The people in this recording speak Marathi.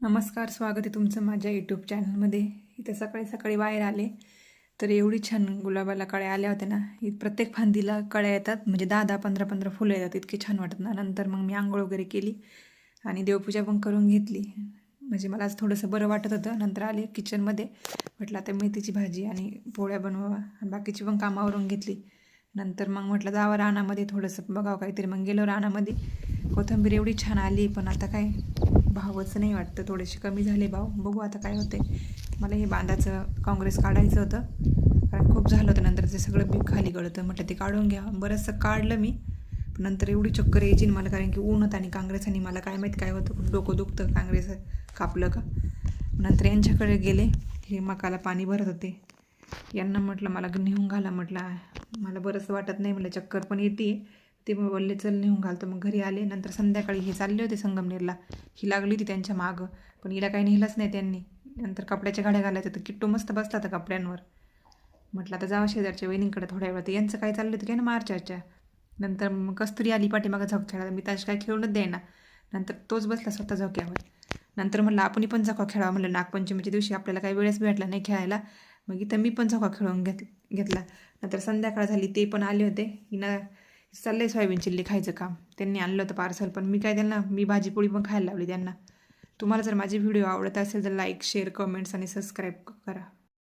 नमस्कार स्वागत आहे तुमचं माझ्या यूट्यूब चॅनलमध्ये इथं सकाळी सकाळी बाहेर आले. तर एवढी छान गुलाबाला कळ्या आल्या होत्या ना. प्रत्येक फांदीला कळ्या येतात. म्हणजे दहा दहा पंधरा पंधरा फुलं येतात. इतकी छान वाटत ना. नंतर मग मी आंघोळ वगैरे केली आणि देवपूजा पण करून घेतली. म्हणजे मला आज थोडंसं बरं वाटत होतं. नंतर आले किचनमध्ये म्हटलं आता मेथीची भाजी आणि पोळ्या बनवावा. आणि बाकीची पण कामावरून घेतली. नंतर मग म्हटलं जावं रानामध्ये थोडंसं. बघावं काहीतरी. मग गेलो रानामध्ये. कोथिंबीर एवढी छान आली. पण आता काय? भावच नाही वाटतं. थोडेसे कमी झाले भाव. बघू आता काय होते मला हे बांधाचं काँग्रेस काढायचं होतं. कारण खूप झालं होतं. नंतर ते सगळं बी खाली गळतं. म्हटलं ते काढून घ्या. बरंचसं काढलं मी. नंतर एवढी चक्कर यायची मला. कारण की ऊन होतं आणि काँग्रेस आणि मला काय माहीत काय होतं. डोकं दुखतं काँग्रेस कापलं का? नंतर यांच्याकडे गेले. हे मकाला पाणी भरत होते. यांना म्हटलं मला नेऊन घाला. म्हटलं मला बरंच वाटत नाही. म्हटलं चक्कर पण येते ते मग बोलले चल नेऊन घालतो. मग घरी आले. नंतर संध्याकाळी हे चालले होते संगमनेरला. ही लागली होती त्यांच्या मागं. पण हिला काही नेलंच नाही त्यांनी. नंतर कपड्याच्या गाड्या घालायच्या तर किट्टू मस्त बसला होता कपड्यांवर. म्हटलं आता जावा शेजारच्या वहिनींकडे थोड्या वेळा तर यांचं काय चाललं होतं काय ना मार्चाच्या. नंतर मग कस्तुरी आली पाठीमागं झोक मी त्याची काय खेळूनच देईना. नंतर तोच बसला स्वतः झोक्यावर. नंतर म्हटलं आपण पण झोका खेळावा. म्हटलं नागपंचमीच्या दिवशी आपल्याला काही वेळेस भेटला नाही खेळायला. मग इथं मी पण झोका खेळून घेत घेतला. नंतर संध्याकाळ झाली ते पण आले होते. हिनं चाललं आहे सोयाबीन चिल्ली खायचं काम. त्यांनी आणलं होतं पार्सल पण मी काय त्यांना मी भाजीपोळी पण खायला लावली त्यांना. तुम्हाला जर माझे व्हिडिओ आवडत असेल तर लाईक शेअर कमेंट्स आणि सबस्क्राईब करा.